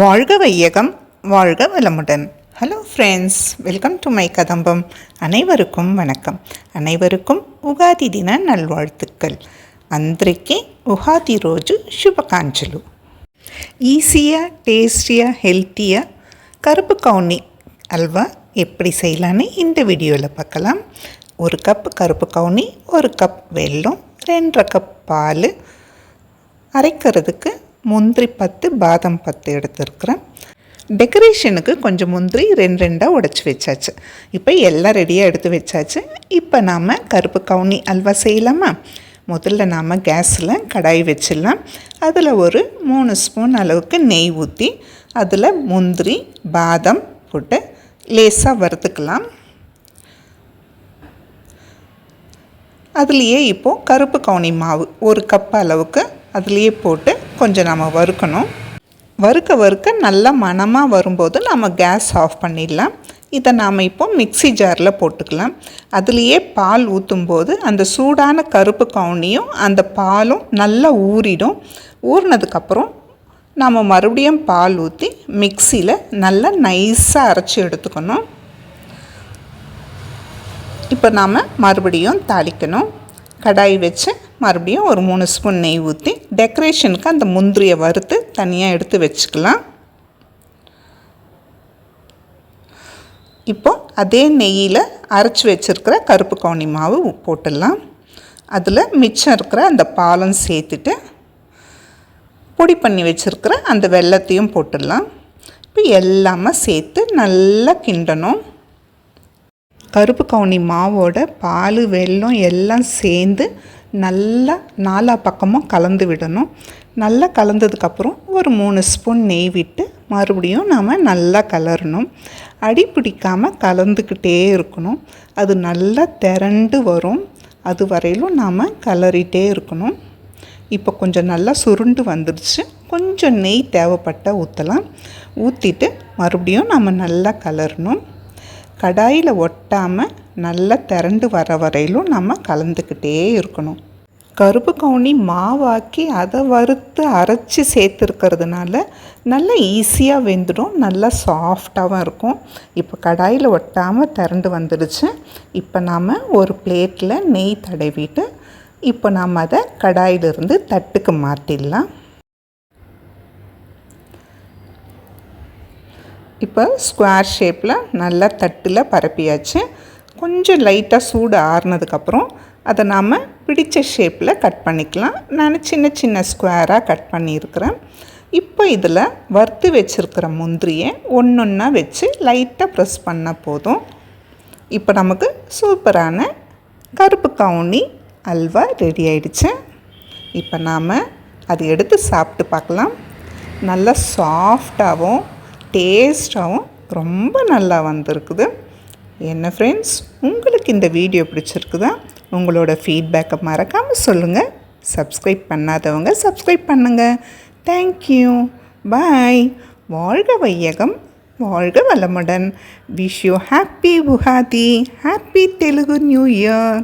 வாழ்க வையகம் வாழ்க வளமுடன். Hello friends welcome to my Kadambam. அனைவருக்கும் வணக்கம். அனைவருக்கும் ఉగాది దిన నల్వాళ్తుక్కల్ అందరికీ ఉగాది రోజు శుభాకాంక్షలు ஈஸியாக టేస్టీగా ஹெல்த்தியாக கருப்பு கவுனி அல்வா எப்படி செய்யலான்னு இந்த வீடியோவில் பார்க்கலாம். ஒரு கப் கருப்பு கவுனி ஒரு கப் வெல்லம் ரெண்டரை கப் பால் அரைக்கிறதுக்கு முந்திரி பத்து பாதம் பத்து எடுத்துருக்குறேன். டெக்கரேஷனுக்கு கொஞ்சம் முந்திரி ரெண்டு ரெண்டாக உடச்சி வச்சாச்சு. இப்போ எல்லாம் ரெடியாக எடுத்து வச்சாச்சு. இப்போ நாம் கருப்பு கவுனி அல்வா செய்யலாமா? முதல்ல நாம் கேஸில் கடாய் வச்சிடலாம். அதில் ஒரு மூணு ஸ்பூன் அளவுக்கு நெய் ஊற்றி அதில் முந்திரி பாதம் போட்டு லேசாக வறுத்துக்கலாம். அதுலேயே இப்போது கருப்பு கவுனி மாவு ஒரு கப் அளவுக்கு அதுலேயே போட்டு கொஞ்சம் நம்ம வறுக்கணும். வறுக்க வறுக்க நல்லா மணமாக வரும்போது நம்ம கேஸ் ஆஃப் பண்ணிடலாம். இதை நாம் இப்போ மிக்சி ஜாரில் போட்டுக்கலாம். அதுலேயே பால் ஊற்றும்போது அந்த சூடான கருப்பு கவுனியும் அந்த பாலும் நல்லா ஊறிடும். ஊறினதுக்கப்புறம் நாம் மறுபடியும் பால் ஊற்றி மிக்சியில் நல்லா நைஸாக அரைச்சி எடுத்துக்கணும். இப்போ நாம் மறுபடியும் தாளிக்கணும். கடாய் வச்சு மறுபடியும் ஒரு மூணு ஸ்பூன் நெய் ஊற்றி டெக்கரேஷனுக்கு அந்த முந்திரியை வறுத்து தனியாக எடுத்து வச்சுக்கலாம். இப்போ அதே நெய்யில் அரைச்சி வச்சுருக்கிற கருப்பு கவுனி மாவு போட்டுடலாம். அதில் மிச்சம் இருக்கிற அந்த பாலம் சேர்த்துட்டு பொடி பண்ணி வச்சுருக்கிற அந்த வெள்ளத்தையும் போட்டுடலாம். இப்போ எல்லாமே சேர்த்து நல்லா கிண்டணும். கருப்பு கவுனி மாவோட பால் வெல்லம் எல்லாம் சேர்ந்து நல்லா நாலா பக்கமும் கலந்து விடணும். நல்லா கலந்ததுக்கப்புறம் ஒரு மூணு ஸ்பூன் நெய் விட்டு மறுபடியும் நாம் நல்லா கலரணும். அடி பிடிக்காமல் கலந்துக்கிட்டே இருக்கணும். அது நல்லா திரண்டு வரும். அது வரையிலும் நாம் கலரிட்டே இருக்கணும். இப்போ கொஞ்சம் நல்லா சுருண்டு வந்துடுச்சு கொஞ்சம் நெய் தேவைப்பட்ட ஊற்றலாம் ஊற்றிட்டு மறுபடியும் நம்ம நல்லா கலரணும். கடாயில் ஒட்டாமல் நல்லா திரண்டு வர வரையிலும் நம்ம கலந்துக்கிட்டே இருக்கணும். கருப்பு கவுனி மாவாக்கி அதை வறுத்து அரைச்சி சேர்த்துருக்கிறதுனால நல்லா ஈஸியாக வெந்துடும் நல்லா சாஃப்டாகவும் இருக்கும். இப்போ கடாயில் ஒட்டாமல் திரண்டு வந்துடுச்சு இப்போ நாம் ஒரு பிளேட்டில் நெய் தடவிட்டு இப்போ நாம் அதை கடாயிலிருந்து தட்டுக்கு மாற்றிடலாம் இப்போ ஸ்கொயர் ஷேப்பில் நல்லா தட்டில் பரப்பியாச்சு. கொஞ்சம் லைட்டாக சூடு ஆறுனதுக்கப்புறம் அதை நாம் பிடித்த ஷேப்பில் கட் பண்ணிக்கலாம். நான் சின்ன சின்ன ஸ்கொயராக கட் பண்ணியிருக்கிறேன். இப்போ இதில் வறுத்து வச்சுருக்கிற முந்திரியை ஒன்று ஒன்றா வச்சு லைட்டாக ப்ரெஸ் பண்ணால் போதும். இப்போ நமக்கு சூப்பரான கருப்பு கவுனி அல்வா ரெடி ஆயிடுச்சு. இப்போ நாம் அதை எடுத்து சாப்பிட்டு பார்க்கலாம். நல்லா சாஃப்டாகவும் டேஸ்ட்டாகவும் ரொம்ப நல்லா வந்திருக்குது. என்ன ஃப்ரெண்ட்ஸ் உங்களுக்கு இந்த வீடியோ பிடிச்சிருக்குதா? உங்களோட ஃபீட்பேக்கை மறக்காமல் சொல்லுங்கள் சப்ஸ்கிரைப் பண்ணாதவங்க சப்ஸ்கிரைப் பண்ணுங்கள் தேங்க்யூ பாய் வாழ்க வையகம் வாழ்க வளமுடன். Wish you happy Ugadi happy Telugu new year